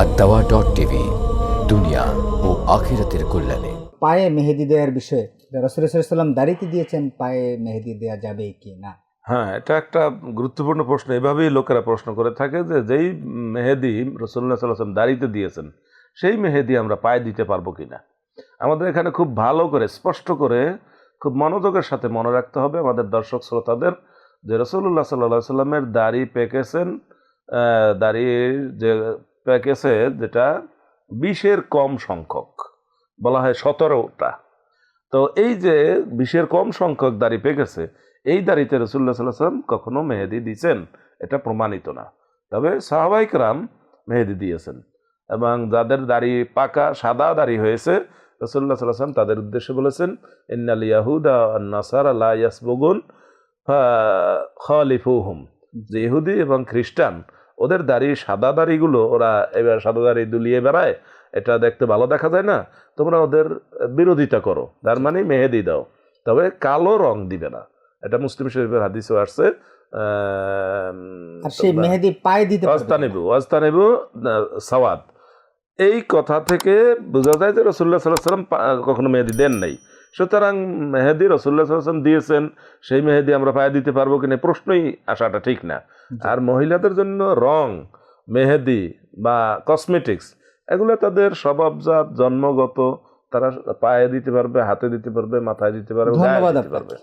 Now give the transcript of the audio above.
আর দাওয়া dot TV দুনিয়া ও আখিরাতের কল্যাণে পায়ে মেহেদি দেওয়ার বিষয়ে রসুলাম দাড়িতে দিয়েছেন পায়ে মেহেদি দেওয়া যাবে কি না? হ্যাঁ এটা একটা গুরুত্বপূর্ণ প্রশ্ন। এভাবেই লোকেরা প্রশ্ন করে থাকে যে যেই মেহেদি রসুল্লাহ সাল্লাম দাড়িতে দিয়েছেন সেই মেহেদি আমরা পায়ে দিতে পারব কিনা আমাদের এখানে খুব ভালো করে স্পষ্ট করে খুব মনোযোগের সাথে মনে রাখতে হবে। আমাদের দর্শক শ্রোতাদের যে রসুল্লাহ সাল্লাহ সাল্লামের দাড়ি পেকেছেন আহ, দাড়ি যে পেকেছে যেটা বিশের কম সংখ্যক, বলা হয় সতেরোটা। তো এই যে বিশের কম সংখ্যক দাড়ি পেকেছে, এই দাড়িতে রসুল্লাহ সাল্লাহ সাল্লাম কখনো মেহেদি দিয়েছেন? এটা প্রমাণিত না। তবে সাহাবাইকরাম মেহেদি দিয়েছেন এবং যাদের দাড়ি পাকা, সাদা দাড়ি হয়েছে রসুল্লাহ সাল্লাহ সাল্লাম তাদের উদ্দেশ্যে বলেছেন, ইন্নাল ইয়াহুদা নাসার আল্লাহ ইয়াসবগুন খলিফুহুম যে ইহুদি এবং খ্রিস্টান ওদের দাড়ি সাদা দাড়িগুলো ওরা এবার সাদা দাড়ি দুলিয়ে বেড়ায় এটা দেখতে ভালো দেখা যায় না তোমরা ওদের বিরোধিতা করো তার মানে মেহেদি দাও তবে কালো রং দিবে না এটা মুসলিম শরীফের হাদিসও আসছে মেহেদি পায়ে দিতে সাওয়াদ এই কথা থেকে বোঝা যায় যে রসুল্লাহ সাল্লাহ সাল্লাম পা- কখনো মেহেদি দেন নাই সুতরাং মেহেদি রসুল্লাহ সাল্লাম দিয়েছেন সেই মেহেদি আমরা পায়ে দিতে পারব কিনা প্রশ্নই আসাটা ঠিক না। আর মহিলাদের জন্য রং মেহেদি বা কসমেটিক্স এগুলো তাদের স্বভাবজাত জন্মগত তারা পায়ে দিতে পারবে হাতে দিতে পারবে মাথায় দিতে পারবে পারবে।